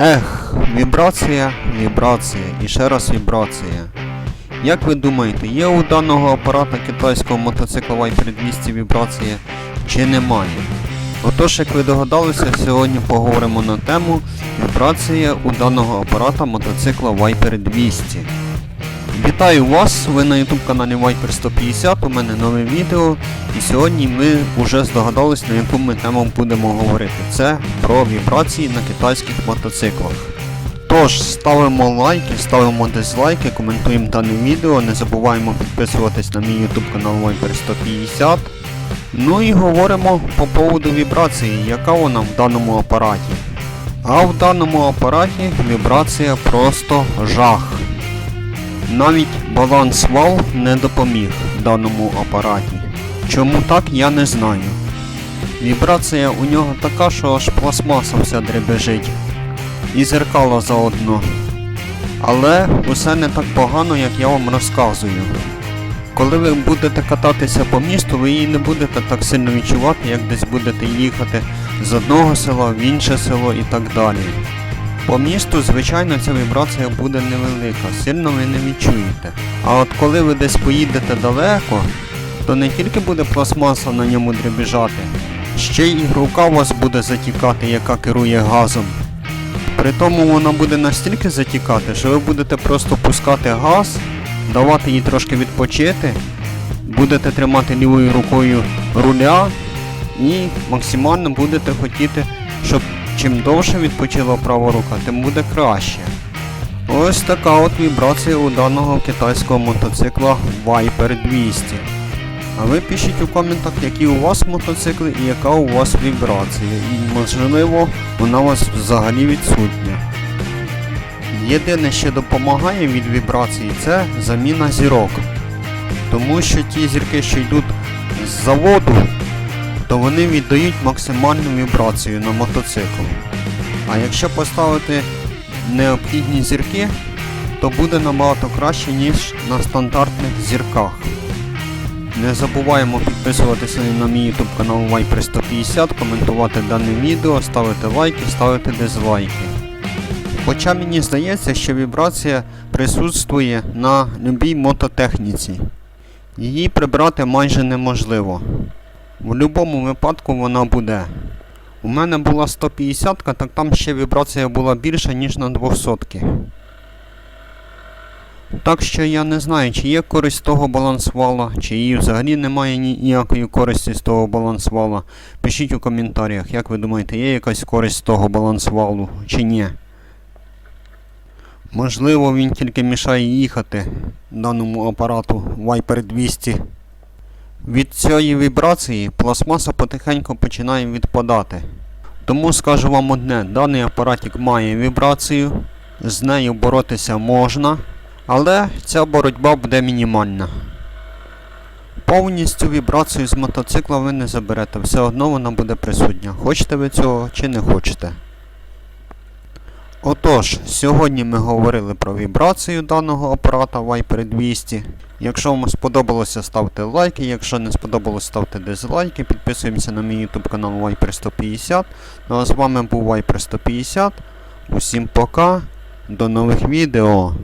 Ех, вібрація, вібрація і ще раз вібрація. Як ви думаєте, є у даного апарата китайського мотоцикла Viper 200 вібрація чи немає? Отож, як ви догадалися, сьогодні поговоримо на тему вібрація у даного апарата мотоцикла Viper 200. Вітаю вас! Ви на YouTube каналі Viper 150, у мене нове відео. І сьогодні ми вже здогадались, на яку ми тему будемо говорити. Це про вібрації на китайських мотоциклах. Тож, ставимо лайки, ставимо дизлайки, коментуємо дане відео, не забуваємо підписуватись на мій YouTube канал Viper 150. Ну і говоримо по поводу вібрації, яка вона в даному апараті. А в даному апараті вібрація просто жах. Навіть баланс вал не допоміг даному апараті. Чому так, я не знаю. Вібрація у нього така, що аж пластмаса вся дребежить. І зеркало заодно. Але усе не так погано, як я вам розказую. Коли ви будете кататися по місту, ви її не будете так сильно відчувати, як десь будете їхати з одного села в інше село і так далі. По місту, звичайно, ця вібрація буде невелика, сильно ви не відчуєте. А от коли ви десь поїдете далеко, то не тільки буде пластмаса на ньому дребіжати, ще й рука у вас буде затікати, яка керує газом. При тому вона буде настільки затікати, що ви будете просто пускати газ, давати їй трошки відпочити, будете тримати лівою рукою руля і максимально будете хотіти, щоб чим довше відпочила права рука, тим буде краще. Ось така от вібрація у даного китайського мотоцикла Viper 200. А ви пишіть у коментах, які у вас мотоцикли і яка у вас вібрація. І можливо вона у вас взагалі відсутня. Єдине, що допомагає від вібрації, це заміна зірок. Тому що ті зірки, що йдуть з заводу, то вони віддають максимальну вібрацію на мотоцикл. А якщо поставити необхідні зірки, то буде набагато краще, ніж на стандартних зірках. Не забуваємо підписуватися на мій YouTube канал Viper 150, коментувати дане відео, ставити лайки, ставити дизлайки. Хоча мені здається, що вібрація присутствує на любій мототехніці. Її прибрати майже неможливо. В будь-якому випадку вона буде. У мене була 150, так там ще вібрація була більша, ніж на 200. Так що я не знаю, чи є користь того балансвала, чи її взагалі немає ніякої користі з того балансвала. Пишіть у коментарях, як ви думаєте, є якась користь з того балансвалу, чи ні. Можливо, він тільки мішає їхати даному апарату Viper 200. Від цієї вібрації пластмаса потихеньку починає відпадати. Тому скажу вам одне, даний апаратик має вібрацію, з нею боротися можна, але ця боротьба буде мінімальна. Повністю вібрацію з мотоцикла ви не заберете, все одно вона буде присутня. Хочете ви цього чи не хочете. Отож, сьогодні ми говорили про вібрацію даного апарата Viper 200. Якщо вам сподобалося, ставте лайки, якщо не сподобалося, ставте дизлайки, підписуємося на мій YouTube канал Viper 150. Ну а з вами був Viper 150. Усім пока, до нових відео.